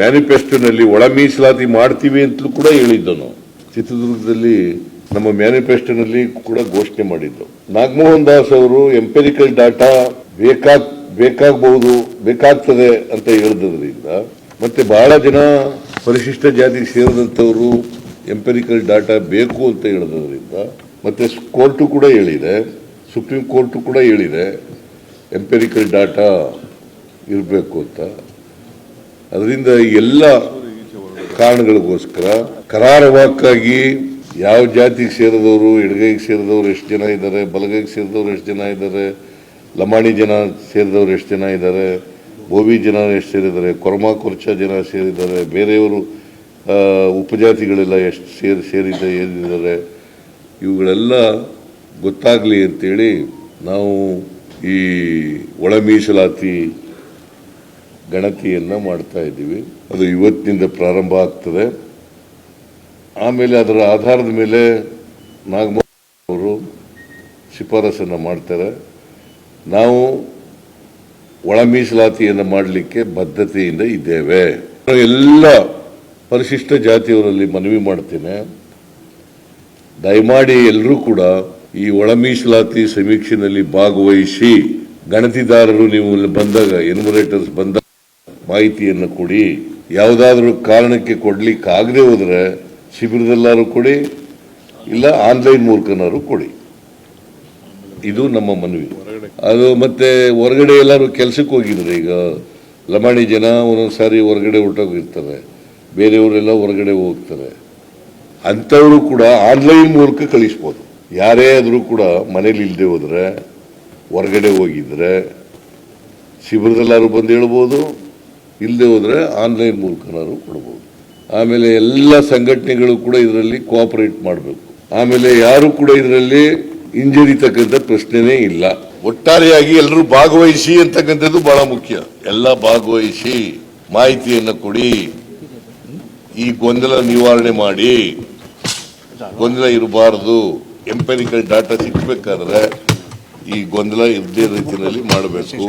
ಮ್ಯಾನಿಫೆಸ್ಟೋನಲ್ಲಿ ಒಳ ಮೀಸಲಾತಿ ಮಾಡ್ತೀವಿ ಅಂತಲೂ ಕೂಡ ಹೇಳಿದ್ದನು. ಚಿತ್ರದುರ್ಗದಲ್ಲಿ ನಮ್ಮ ಮ್ಯಾನಿಫೆಸ್ಟೋನಲ್ಲಿ ಕೂಡ ಘೋಷಣೆ ಮಾಡಿದ್ದು ನಾಗಮೋಹನ್ ದಾಸ್ ಅವರು ಎಂಪೆರಿಕಲ್ ಡಾಟಾ ಬೇಕಾಗ್ ಬೇಕಾಗಬಹುದು, ಬೇಕಾಗ್ತದೆ ಅಂತ ಹೇಳಿದ್ರಿಂದ, ಮತ್ತೆ ಬಹಳ ಜನ ಪರಿಶಿಷ್ಟ ಜಾತಿಗೆ ಸೇರಿದಂಥವರು ಎಂಪೆರಿಕಲ್ ಡಾಟಾ ಬೇಕು ಅಂತ ಹೇಳಿದ್ರಿಂದ, ಮತ್ತೆ ಕೋರ್ಟು ಕೂಡ ಹೇಳಿದೆ, ಸುಪ್ರೀಂ ಕೋರ್ಟು ಕೂಡ ಹೇಳಿದೆ, ಎಂಪೆರಿಕಲ್ ಡಾಟಾ ಇರಬೇಕು ಅಂತ. ಅದರಿಂದ ಎಲ್ಲ ಕಾರಣಗಳಿಗೋಸ್ಕರ ಕರಾರವಾಕ್ಕಾಗಿ ಯಾವ ಜಾತಿಗೆ ಸೇರಿದವರು ಎಡಗೈಗೆ ಸೇರಿದವರು ಎಷ್ಟು ಜನ ಇದ್ದಾರೆ, ಬಲಗೈಗೆ ಸೇರಿದವರು ಎಷ್ಟು ಜನ ಇದ್ದಾರೆ, ಲಮಾಣಿ ಜನ ಸೇರಿದವರು ಎಷ್ಟು ಜನ ಇದ್ದಾರೆ, ಬೋವಿ ಜನ ಎಷ್ಟು ಸೇರಿದ್ದಾರೆ, ಕೊರ್ಮಾ ಕೊರ್ಚ ಜನ ಸೇರಿದ್ದಾರೆ, ಬೇರೆಯವರು ಉಪಜಾತಿಗಳೆಲ್ಲ ಎಷ್ಟು ಸೇರಿ, ಸೇರಿದ, ಏನಿದ್ದಾರೆ, ಇವುಗಳೆಲ್ಲ ಗೊತ್ತಾಗಲಿ ಅಂತೇಳಿ ನಾವು ಈ ಒಳ ಮೀಸಲಾತಿ ಗಣತಿಯನ್ನು ಮಾಡ್ತಾ ಇದ್ದೀವಿ. ಅದು ಇವತ್ತಿನಿಂದ ಪ್ರಾರಂಭ ಆಗ್ತದೆ. ಆಮೇಲೆ ಅದರ ಆಧಾರದ ಮೇಲೆ ನಾಗಮೋಹನ್ ಅವರು ಶಿಫಾರಸನ್ನು ಮಾಡ್ತಾರೆ. ನಾವು ಒಳ ಮೀಸಲಾತಿಯನ್ನು ಮಾಡಲಿಕ್ಕೆ ಬದ್ಧತೆಯಿಂದ ಇದ್ದೇವೆ. ಎಲ್ಲ ಪರಿಶಿಷ್ಟ ಜಾತಿಯವರಲ್ಲಿ ಮನವಿ ಮಾಡ್ತೇನೆ. ದಯಮಾಡಿ ಎಲ್ಲರೂ ಕೂಡ ಈ ಒಳ ಮೀಸಲಾತಿ ಸಮೀಕ್ಷೆಯಲ್ಲಿ ಭಾಗವಹಿಸಿ, ಗಣತಿದಾರರು ನೀವು ಬಂದಾಗ ಎನ್ಯುಮರೇಟರ್ಸ್ ಬಂದಾಗ ಮಾಹಿತಿಯನ್ನು ಕೊಡಿ. ಯಾವುದಾದ್ರೂ ಕಾರಣಕ್ಕೆ ಕೊಡ್ಲಿಕ್ಕೆ ಆಗದೆ ಹೋದ್ರೆ ಶಿಬಿರದಲ್ಲಾರು ಕೊಡಿ, ಇಲ್ಲ ಆನ್ಲೈನ್ ಮೂಲಕನಾರು ಕೊಡಿ. ಇದು ನಮ್ಮ ಮನವಿ. ಅದು ಮತ್ತೆ ಹೊರಗಡೆ ಎಲ್ಲರೂ ಕೆಲಸಕ್ಕೆ ಹೋಗಿದ್ರೆ ಈಗ ಲಮಾಣಿ ಜನ ಒಂದೊಂದು ಸಾರಿ ಹೊರಗಡೆ ಹೊರಟೋಗಿರ್ತಾರೆ. ಬೇರೆಯವರೆಲ್ಲ ಹೊರಗಡೆ ಹೋಗ್ತಾರೆ. ಅಂಥವರು ಕೂಡ ಆನ್ಲೈನ್ ಮೂಲಕ ಕಳಿಸ್ಬೋದು. ಯಾರೇ ಆದರೂ ಕೂಡ ಮನೇಲಿ ಇಲ್ಲದೆ ಹೋದರೆ, ಹೊರಗಡೆ ಹೋಗಿದ್ರೆ ಶಿಬಿರದಲ್ಲಾದ್ರೂ ಬಂದು ಹೇಳ್ಬೋದು. ಇಲ್ಲದೆ ಹೋದರೆ ಆನ್ಲೈನ್ ಮೂಲಕನಾರು ಕೊಡ್ಬೋದು. ಆಮೇಲೆ ಎಲ್ಲ ಸಂಘಟನೆಗಳು ಕೂಡ ಇದರಲ್ಲಿ ಕೋಆಪರೇಟ್ ಮಾಡಬೇಕು. ಆಮೇಲೆ ಯಾರು ಕೂಡ ಇದರಲ್ಲಿ ಹಿಂಜರಿತಕ್ಕಂಥ ಪ್ರಶ್ನೆನೇ ಇಲ್ಲ. ಒಟ್ಟಾರೆಯಾಗಿ ಎಲ್ಲರೂ ಭಾಗವಹಿಸಿ ಅಂತಕ್ಕಂಥದ್ದು ಬಹಳ ಮುಖ್ಯ. ಎಲ್ಲ ಭಾಗವಹಿಸಿ ಮಾಹಿತಿಯನ್ನು ಕೊಡಿ. ಈ ಗೊಂದಲ ನಿವಾರಣೆ ಮಾಡಿ. ಗೊಂದಲ ಇರಬಾರದು. ಎಂಪೆರಿಕಲ್ ಡಾಟಾ ಸಿಕ್ಕಬೇಕಾದ್ರೆ ಈ ಗೊಂದಲ ಇದ್ದೇ ರೀತಿಯಲ್ಲಿ ಮಾಡಬೇಕು.